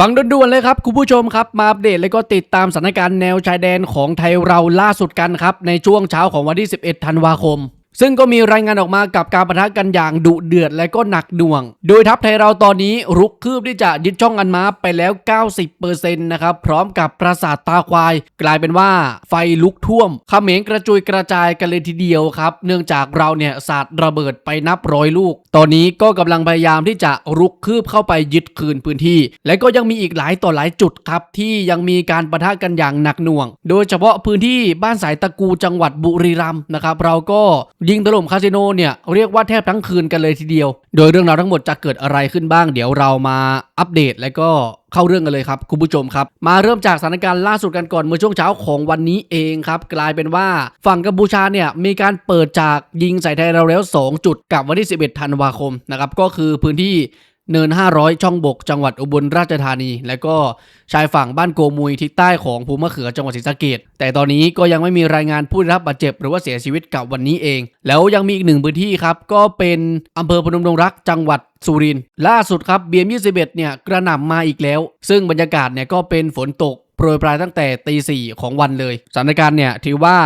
ฟังด่วนๆเลยครับคุณผู้ชมครับมาอัปเดตและก็ติดตามสถานการณ์แนวชายแดนของไทยเราล่าสุดกันครับในช่วงเช้าของวันที่ 11 ธันวาคม ซึ่งก็มีรายงานออกมากับการประทะกันอย่างดุเดือดและก็หนักหน่วง โดยทัพไทยเราตอนนี้รุกคืบที่จะยึดช่องอันมาไปแล้ว 90%นะครับ พร้อมกับปราสาทตาควาย กลายเป็นว่าไฟลุกท่วมเขมรกระจุยกระจายกันเลยทีเดียวครับ เนื่องจากเราเนี่ยสาดระเบิดไปนับร้อยลูก ตอนนี้ก็กำลังพยายามที่จะรุกคืบเข้าไปยึดคืนพื้นที่ และก็ยังมีอีกหลายต่อหลายจุดครับ ที่ยังมีการประทะกันอย่างหนักหน่วง โดยเฉพาะพื้นที่บ้านสายตะกูจังหวัดบุรีรัมย์นะครับ เราก็ยิงถล่มคาสิโนเนี่ยเรียกว่าแทบทั้งคืนกันเลยทีเดียว โดยเรื่องราวทั้งหมดจะเกิดอะไรขึ้นบ้าง เดี๋ยวเรามาอัปเดตและก็เข้าเรื่องกันเลยครับคุณผู้ชมครับ มาเริ่มจากสถานการณ์ล่าสุดกันก่อนเมื่อช่วงเช้าของวันนี้เองครับ กลายเป็นว่าฝั่งกัมพูชาเนี่ยมีการเปิดจากยิงใส่ไทยเราแล้ว 2 จุดกับวันที่ 11 ธันวาคมนะครับก็คือพื้นที่ เนิน 500 ช่องบก จังหวัดอุบลราชธานี และก็ชายฝั่งบ้านโกมุยทิศใต้ของภูมะเขือจังหวัดศรีสะเกดแต่ตอนนี้ก็ยังไม่มีรายงานผู้ได้รับบาดเจ็บหรือว่าเสียชีวิตกับวันนี้เอง แล้วยังมีอีกหนึ่งพื้นที่ครับ ก็เป็นอำเภอพนมดงรักจังหวัดสุรินทร์ล่าสุดครับเบียม21เนี่ยกระหน่ำมาอีกแล้ว ซึ่งบรรยากาศเนี่ยก็เป็นฝนตกโปรยปลายตั้งแต่ตีสี่ของวันเลยสถานการณ์เนี่ยถือว่า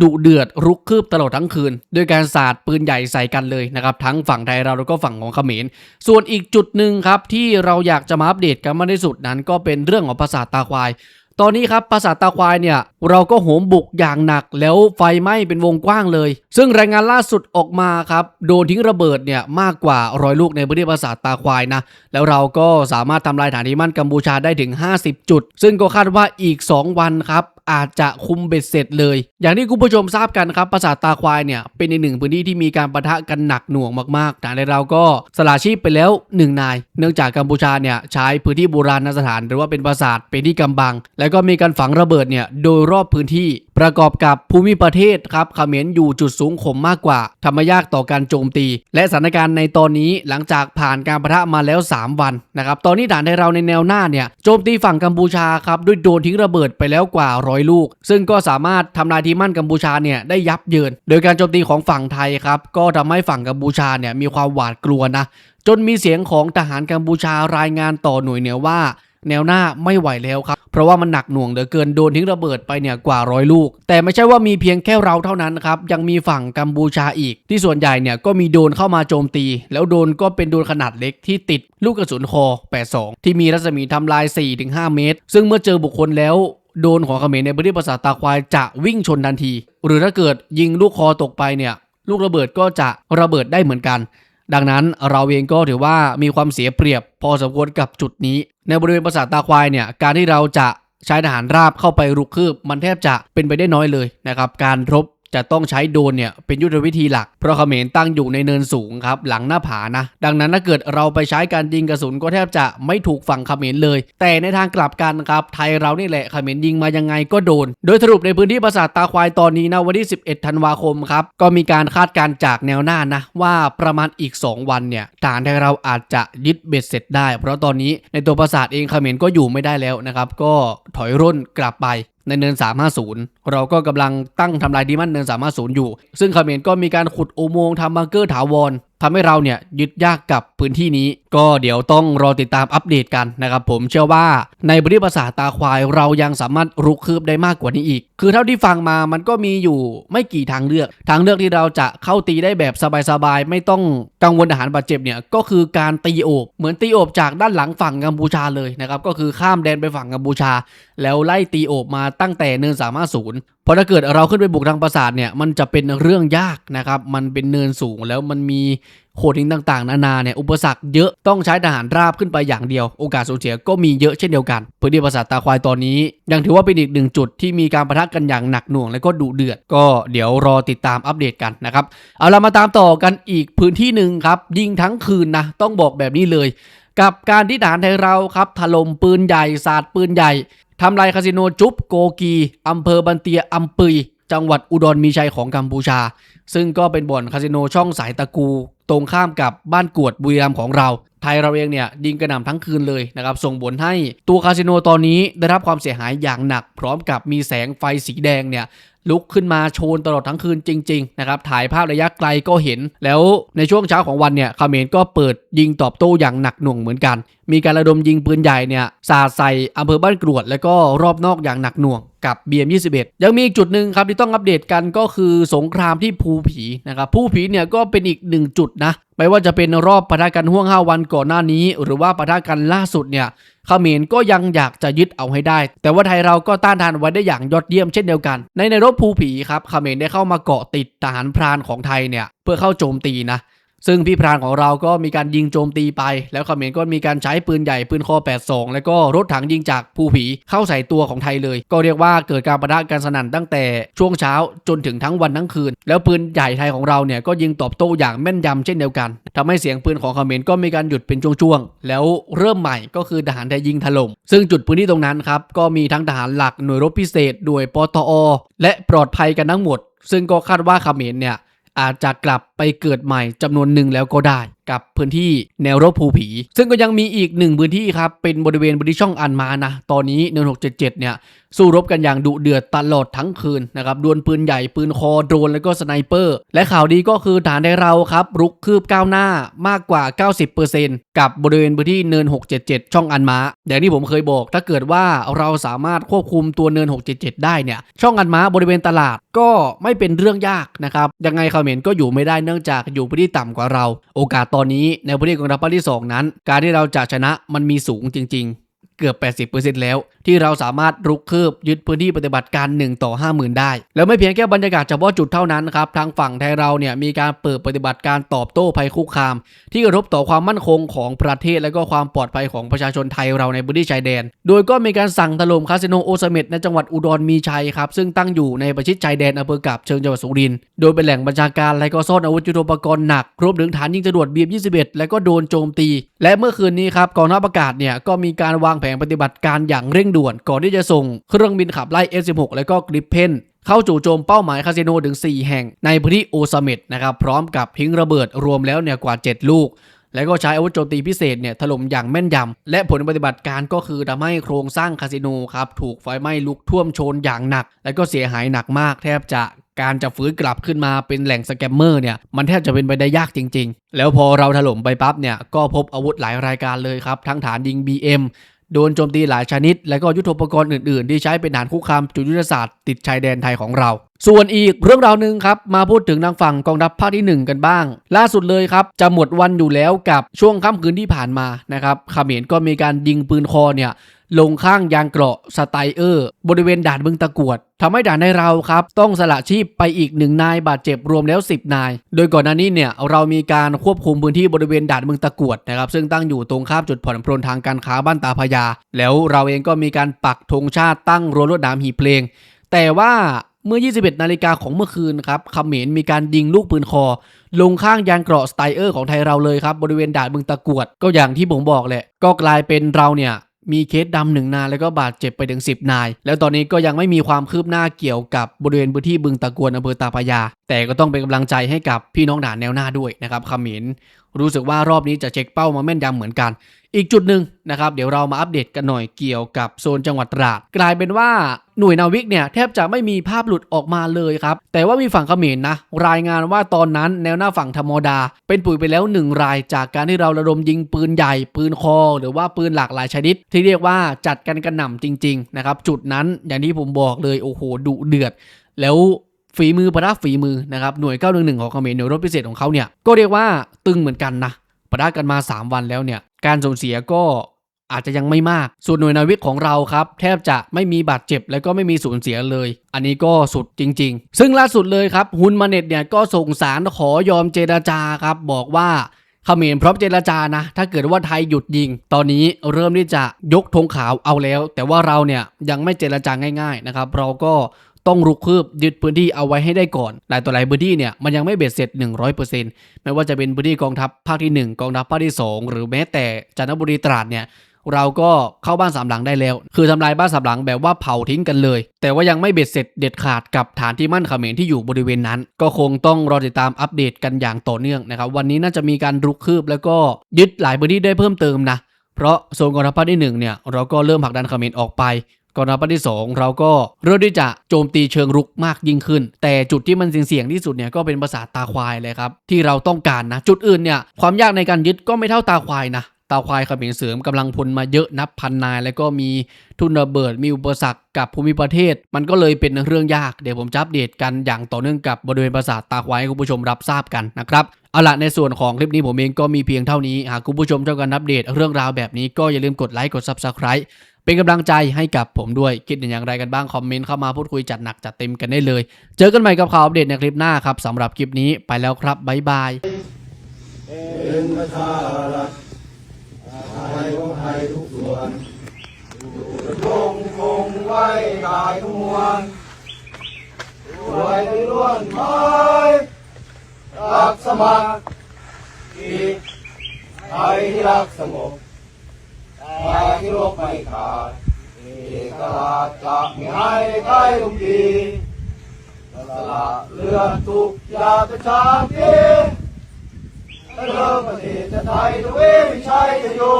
ดุเดือดรุกคืบตลอดทั้งคืนด้วยการสาดปืนใหญ่ใส่กันเลยนะครับ ทั้งฝั่งไทยเราแล้วก็ฝั่งของเขมร ส่วนอีกจุดหนึ่งครับ ที่เราอยากจะมาอัปเดตกันมากที่สุดนั้น ก็เป็นเรื่องของปราสาตาควาย ตอนนี้ครับปราสาตาควายเนี่ย เราก็โหมบุกอย่างหนักแล้วไฟไหม้เป็นวงกว้างเลย ซึ่งรายงานล่าสุดออกมาครับโดนทิ้งระเบิดเนี่ยมากกว่าร้อยลูกในพื้นที่ปราสาตาควายนะแล้วเราก็สามารถทำลายฐานที่มั่นกัมพูชาได้ถึง 50 จุด ซึ่งก็คาดว่าอีก 2 วันครับ อาจจะคุมเบ็ดเสร็จเลย อย่างที่คุณผู้ชมทราบกันครับปราสาทตาควายเนี่ยเป็นอีกหนึ่งพื้นที่ที่มีการประทะกันหนักหน่วงมากๆนะและเราก็สละชีพไปแล้วหนึ่งนาย เนื่องจากกัมพูชาเนี่ยใช้พื้นที่โบราณสถาน หรือว่าเป็นปราสาทเป็นที่กำบัง แล้วก็มีการฝังระเบิดเนี่ยโดยรอบพื้นที่ประกอบกับภูมิประเทศครับเขมรอยู่จุดสูงข่มมากกว่าทำให้ยากต่อการโจมตี และสถานการณ์ในตอนนี้หลังจากผ่านการประทะมาแล้ว 3 วันนะครับตอนนี้ฐานไทยเราในแนวหน้าเนี่ยโจมตีฝั่งกัมพูชาครับด้วยโดนทิ้งระเบิดไปแล้วกว่าร้อยลูก ซึ่งก็สามารถทำลายทีมมั่นกัมพูชาเนี่ยได้ยับเยิน โดยการโจมตีของฝั่งไทยครับก็ทำให้ฝั่งกัมพูชาเนี่ยมีความหวาดกลัวนะจนมีเสียงของทหารกัมพูชารายงานต่อหน่วยเหนือว่า แนวหน้าไม่ไหวแล้วครับ เพราะว่ามันหนักหน่วงเหลือเกินโดนทิ้งระเบิดไปเนี่ยกว่าร้อยลูก แต่ไม่ใช่ว่ามีเพียงแค่เราเท่านั้นครับ ยังมีฝั่งกัมพูชาอีก ที่ส่วนใหญ่เนี่ยก็มีโดนเข้ามาโจมตี แล้วโดนก็เป็นโดนขนาดเล็กที่ติดลูกกระสุนคอ 82 ที่มีรัศมีทำลาย 4-5 เมตร ซึ่งเมื่อเจอบุคคลแล้วโดนของเขมรในพื้นที่ปราสาตาควายจะวิ่งชนทันที หรือถ้าเกิดยิงลูกคอตกไปเนี่ยลูกระเบิดก็จะระเบิดได้เหมือนกัน ดังนั้นเราเองก็ถือว่ามีความเสียเปรียบพอสมควรกับจุดนี้ ในบริเวณปราสาทตาควายเนี่ยการที่เราจะใช้ทหารราบเข้าไปรุกคืบ มันแทบจะเป็นไปได้น้อยเลยนะครับ การรบ จะต้องใช้โดนเนี่ยเป็นยุทธวิธีหลัก เพราะเขมรตั้งอยู่ในเนินสูงครับหลังหน้าผานะ ดังนั้นถ้าเกิดเราไปใช้การยิงกระสุนก็แทบจะไม่ถูกฝั่งเขมรเลย แต่ในทางกลับกันครับไทยเรานี่แหละเขมรยิงมายังไงก็โดน โดยสรุปในพื้นที่ปราสาทตาควายตอนนี้นะวันที่ 11 ธันวาคมครับก็มีการคาดการณ์จากแนวหน้านะว่าประมาณอีก 2 วันเนี่ยฐานไทยเราอาจจะยึดเบ็ดเสร็จได้ เพราะตอนนี้ในตัวปราสาทเองเขมรก็อยู่ไม่ได้แล้วนะครับก็ถอยร่นกลับไปในเนิน 350 เราก็กำลังตั้งทำลายดีมันเนิน 350 อยู่ ซึ่งเมนก็มีการขุดอุโมงค์ทำบังเกอร์ถาวร ทำให้เราเนี่ยยึดยากกับพื้นที่นี้ ก็เดี๋ยวต้องรอติดตามอัปเดตกันนะครับผมเชื่อว่าในบริภาษาตาควายเรายังสามารถรุกคืบได้มากกว่านี้อีก คือเท่าที่ฟังมามันก็มีอยู่ไม่กี่ทางเลือก ทางเลือกที่เราจะเข้าตีได้แบบสบายๆไม่ต้องกังวลทหารบาดเจ็บเนี่ยก็คือการตีโอบเหมือนตีโอบจากด้านหลังฝั่งกัมพูชาเลยนะครับก็คือข้ามแดนไปฝั่งกัมพูชา แล้วไล่ตีโอบมาตั้งแต่เนินสามารถศูนย์พราะถ้าเกิดเราขึ้นไปบุกทางปราสาทเนี่ยมันจะเป็นเรื่องยากนะครับ มันเป็นเนินสูงแล้วมันมีโขดหินต่างๆ นานาเนี่ยอุปสรรคเยอะต้องใช้ทหารราบขึ้นไปอย่างเดียว โอกาสสูญเสียก็มีเยอะเช่นเดียวกัน พื้นที่ปราสาทตาควายตอนนี้ ยังถือว่าเป็นอีกหนึ่งจุดที่มีการประทะกันอย่างหนักหน่วงและก็ดุเดือด ก็เดี๋ยวรอติดตามอัปเดตกันนะครับ เอาเรามาตามต่อกันอีกพื้นที่หนึ่งครับ ยิงทั้งคืนนะต้องบอกแบบนี้เลย กับการที่ทหารไทยเราครับถล่มปืนใหญ่สาดปืนใหญ่ทำลายคาสิโนจุ๊บโกกีอำเภอบันเตียอำปุยจังหวัดอุดรมีชัยของกัมพูชา ซึ่งก็เป็นบ่อนคาสิโนช่องสายตะกู ตรงข้ามกับบ้านกวดบุรีรัมย์ของเรา ไทยเราเองเนี่ยยิงกระหน่ำทั้งคืนเลยนะครับ ส่งผลให้ตัวคาสิโนตอนนี้ได้รับความเสียหายอย่างหนัก พร้อมกับมีแสงไฟสีแดงเนี่ย ลุกขึ้นมาโชนตลอดทั้งคืนจริง ๆ นะครับ ถ่ายภาพระยะไกลก็เห็น แล้วในช่วงเช้าของวันเนี่ยเมรก็เปิดยิงตอบโต้อย่างหนักหน่วงเหมือนกัน มีการระดมยิงปืนใหญ่เนี่ยสาดใส่อำเภอบ้านกรวด แล้วก็รอบนอกอย่างหนักหน่วงกับ BM21 ยังมีอีกจุดหนึ่งครับที่ต้องอัปเดตกันก็คือสงครามที่ภูผีนะครับภูผีเนี่ยก็เป็นอีกหนึ่งจุดนะ ไม่ว่าจะเป็นรอบปะทะกันห่วงห้าวันก่อนหน้านี้ หรือว่าปะทะกันล่าสุดเนี่ยเขมรก็ยังอยากจะยึดเอาให้ได้ แต่ว่าไทยเราก็ต้านทานไว้ได้อย่างยอดเยี่ยมเช่นเดียวกัน ในในรบภูผีครับเขมรได้เข้ามาเกาะติดทหารพรานของไทยเนี่ยเพื่อเข้าโจมตีนะ ซึ่งพี่พรานของเราก็มีการยิงโจมตีไป แล้วเขมรก็มีการใช้ปืนใหญ่ปืนคอ82 แล้วก็รถถังยิงจากภูผีเข้าใส่ตัวของไทยเลย ก็เรียกว่าเกิดการประทะกันสนั่นตั้งแต่ช่วงเช้าจนถึงทั้งวันทั้งคืน แล้วปืนใหญ่ไทยของเราเนี่ยก็ยิงตอบโต้อย่างแม่นยำเช่นเดียวกันทำให้เสียงปืนของเขมรก็มีการหยุดเป็นช่วงๆแล้วเริ่มใหม่ก็คือทหารไทยยิงถล่มซึ่งจุดพื้นที่ตรงนั้นครับก็มีทั้งทหารหลักหน่วยรบพิเศษด้วยปตอ และปลอดภัยกันทั้งหมด ซึ่งก็คาดว่าเขมรเนี่ย อาจจะกลับไปเกิดใหม่จำนวนหนึ่งแล้วก็ได้กับพื้นที่แนวรบภูผี ซึ่งก็ยังมีอีกหนึ่งพื้นที่ครับ เป็นบริเวณบริช่องอันมานะ ตอนนี้เนิน677 เนี่ย สู้รบกันอย่างดุเดือดตลอดทั้งคืนนะครับดวลปืนใหญ่ปืนคอโดรนแล้วก็สไนเปอร์ และข่าวดีก็คือฐานในเราครับ รุกคืบก้าวหน้ามากกว่า 90%กับบริเวณพื้นที่เนิน 677 ช่องอันมาอย่างที่ผมเคยบอก ถ้าเกิดว่าเราสามารถควบคุมตัวเนิน 677 ได้เนี่ยช่องอันม้าบริเวณตลาดก็ไม่เป็นเรื่องยากนะครับยังไงเขมรก็อยู่ไม่ได้เนื่องจากอยู่พื้นที่ต่ำกว่าเรา โอกาสตอนนี้ในพื้นที่ของทัพภาที่2นั้น การที่เราจะชนะมันมีสูงจริงๆ กือบ 80%แล้ว ที่เราสามารถรุกคืบยึดพื้นที่ปฏิบัติการ 1 ต่อ 50,000 ได้ แล้วไม่เพียงแค่บรรยากาศเฉพาะจุดเท่านั้นครับทางฝั่งไทยเราเนี่ยมีการเปิดปฏิบัติการตอบโต้ภัยคุกคาม ที่กระทบต่อความมั่นคงของประเทศและก็ความปลอดภัยของประชาชนไทยเราในพื้นที่ชายแดน โดยก็มีการสั่งถล่มคาสิโนโอเสเม็ดในจังหวัดอุดรมีชัยครับซึ่งตั้งอยู่ในประชิดชายแดนอำเภอกาบเชิงจังหวัดสุรินทร์โดยเป็นแหล่งบัญชาการและก็ซ่อนอาวุธยุทโธปกรณ์หนักรวมถึงฐานยิงจรวด BM21 และก็โดนโจมตี และเมื่อคืนนี้ครับกองทัพอากาศเนี่ยก็มีการวางแผนปฏิบัติการอย่างเร่งด่วน ก่อนที่จะส่งเครื่องบินขับไล่ F16 และก็กริปเพนเข้าจู่โจมเป้าหมายคาสิโนถึง 4 แห่งในพื้นที่โอซาเมดนะครับพร้อมกับทิ้งระเบิดรวมแล้วเนี่ยกว่า 7 ลูก และก็ใช้อาวุธโจมตีพิเศษเนี่ยถล่มอย่างแม่นยำและผลปฏิบัติการก็คือทำให้โครงสร้างคาสิโนครับถูกไฟไหม้ลุกท่วมโชนอย่างหนัก และก็เสียหายหนักมากแทบจะการจะฟื้นกลับขึ้นมาเป็นแหล่งสแกมเมอร์เนี่ยมันแทบจะเป็นไปได้ยากจริง ๆ แล้วพอเราถล่มไปปั๊บเนี่ยก็พบอาวุธหลายรายการเลยครับ ทั้งฐานยิง BM โดนโจมตีหลายชนิด และก็ยุทโธปกรณ์อื่นๆ ที่ใช้เป็นฐานคุกคามจุดยุทธศาสตร์ติดชายแดนไทยของเรา ส่วนอีกเรื่องราวหนึ่งครับ มาพูดถึงทางฝั่งกองทัพภาคที่ 1 กันบ้าง ล่าสุดเลยครับ จะหมดวันอยู่แล้วกับช่วงค่ำคืนที่ผ่านมานะครับเขมรก็มีการยิงปืนคอเนี่ยลงข้างยางเกราะสไตเออร์ บริเวณด่านบึงตะกวดทำให้ด่านในเราครับ ต้องสละชีพไปอีกหนึ่งนายบาดเจ็บรวมแล้ว 10 นาย โดยก่อนหน้านี้เนี่ยเรามีการควบคุมพื้นที่บริเวณด่านบึงตะกวดนะครับซึ่งตั้งอยู่ตรงข้ามจุดผ่อนปรนทางการค้าบ้านตาพญาแล้วเราเองก็มีการปักธงชาติตั้งรั้วลวดหนามหีเพลง แต่ว่า เมื่อ 21 นาฬิกาของเมื่อคืนครับเขมรมีการยิงลูกปืนคอ ลงข้างยางเกราะสไตเออร์ของไทยเราเลยครับ บริเวณด่านบึงตะกวด ก็อย่างที่ผมบอกแหละ ก็กลายเป็นเราเนี่ยมีเคสดำหนึ่งนายแล้วก็บาดเจ็บไปถึง 10 นาย แล้วตอนนี้ก็ยังไม่มีความคืบหน้าเกี่ยวกับบริเวณพื้นที่บึงตะกวนอำเภอตาพยา แต่ก็ต้องเป็นกำลังใจให้กับพี่น้องด่านแนวหน้าด้วยนะครับขมร รู้สึกว่ารอบนี้จะเช็คเป้ามาแม่นยำเหมือนกัน อีกจุดหนึ่งนะครับ เดี๋ยวเรามาอัปเดตกันหน่อยเกี่ยวกับโซนจังหวัดตราด กลายเป็นว่าหน่วยนาวิกเนี่ยแทบจะไม่มีภาพหลุดออกมาเลยครับ แต่ว่ามีฝั่งเขมรนนะรายงานว่าตอนนั้นแนวหน้าฝั่งธรรมดา เป็นปุ๋ยไปแล้วหนึ่งรายจากการที่เราระดมยิงปืนใหญ่ ปืนคอ หรือว่าปืนหลากหลายชนิด ที่เรียกว่าจัดกันกระหน่ำจริงๆนะครับจุดนั้นอย่างที่ผมบอกเลยโอ้โหดุเดือด แล้ว ฝีมือประดับฝีมือนะครับหน่วย 911 ของเขมรหน่วยรบพิเศษของเขาเนี่ยก็เรียกว่าตึงเหมือนกันนะปะทะกันมา 3 วันแล้วเนี่ยการสูญเสียก็อาจจะยังไม่มาก ส่วนหน่วยนาวิกของเราครับ แทบจะไม่มีบาดเจ็บ และก็ไม่มีสูญเสียเลย อันนี้ก็สุดจริง ๆ ซึ่งล่าสุดเลยครับฮุนมาเน็ตเนี่ยก็ส่งสารขอยอมเจรจาครับ บอกว่าเขมรพร้อมเจรจานะ ถ้าเกิดว่าไทยหยุดยิง ตอนนี้เริ่มที่จะยกธงขาวเอาแล้ว แต่ว่าเราเนี่ยยังไม่เจรจาง่าย ๆนะครับ เราก็ ต้องรุกคืบยึดพื้นที่เอาไว้ให้ได้ก่อน หลายต่อหลายพื้นที่เนี่ยมันยังไม่เบ็ดเสร็จ 100%ไม่ว่าจะเป็นพื้นที่กองทัพภาคที่ 1 กองทัพภาคที่ 2 หรือแม้แต่จันทบุรีตราดเนี่ยเราก็เข้าบ้านสามหลังได้แล้ว คือทำลายบ้านสามหลังแบบว่าเผาทิ้งกันเลย แต่ว่ายังไม่เบ็ดเสร็จเด็ดขาดกับฐานที่มั่นเขมรที่อยู่บริเวณนั้น ก็คงต้องรอติดตามอัปเดตกันอย่างต่อเนื่องนะครับ วันนี้น่าจะมีการรุกคืบแล้วก็ยึดหลายพื้นที่ได้เพิ่มเติมนะ เพราะโซนกองทัพภาคที่หนึ่งเนี่ยเราก็เริ่มผลักดันเขมรออกไป ก่อนนับวันที่สองเราก็เริ่มที่จะโจมตีเชิงรุกมากยิ่งขึ้น แต่จุดที่มันเสี่ยงที่สุดเนี่ยก็เป็นปราสาตาควายเลยครับ ที่เราต้องการนะ จุดอื่นเนี่ยความยากในการยึดก็ไม่เท่าตาควายนะตาควายเขมรเสริมกำลังพลมาเยอะนับพันนาย แล้วก็มีทุนระเบิดมีอุปสรรคกับภูมิประเทศ มันก็เลยเป็นเรื่องยากเดี๋ยวผมจะอัปเดตกันอย่างต่อเนื่องกับบริเวณปราสาตาควายให้คุณผู้ชมรับทราบกันนะครับ เอาละในส่วนของคลิปนี้ผมเองก็มีเพียงเท่านี้ หากคุณผู้ชมชอบการอัปเดตเรื่องราวแบบนี้ก็อย่าลืมกดไลค์กด Subscribe เป็นกำลังใจให้กับผมด้วย คิดเห็นอย่างไรกันบ้าง คอมเมนต์เข้ามาพูดคุยจัดหนักจัดเต็มกันได้เลย เจอกันใหม่กับข่าวอัปเดตในคลิปหน้าครับสำหรับคลิปนี้ไปแล้วครับบ๊ายบายเป็นประชารัฐไทยของไทยทุกส่วนอยู่คงคงไว้กายทุกมวลรวยล้วนไม้ รักสมัครอีไทยที่รักสงบแต่ที่โลกไม่ขาดเอกราชจะไม่ให้ใครลุกดีสละเลือดทุกยาประชาเกณฑ์เริ่มประเทศไทยทวีวิชัยจะอยู่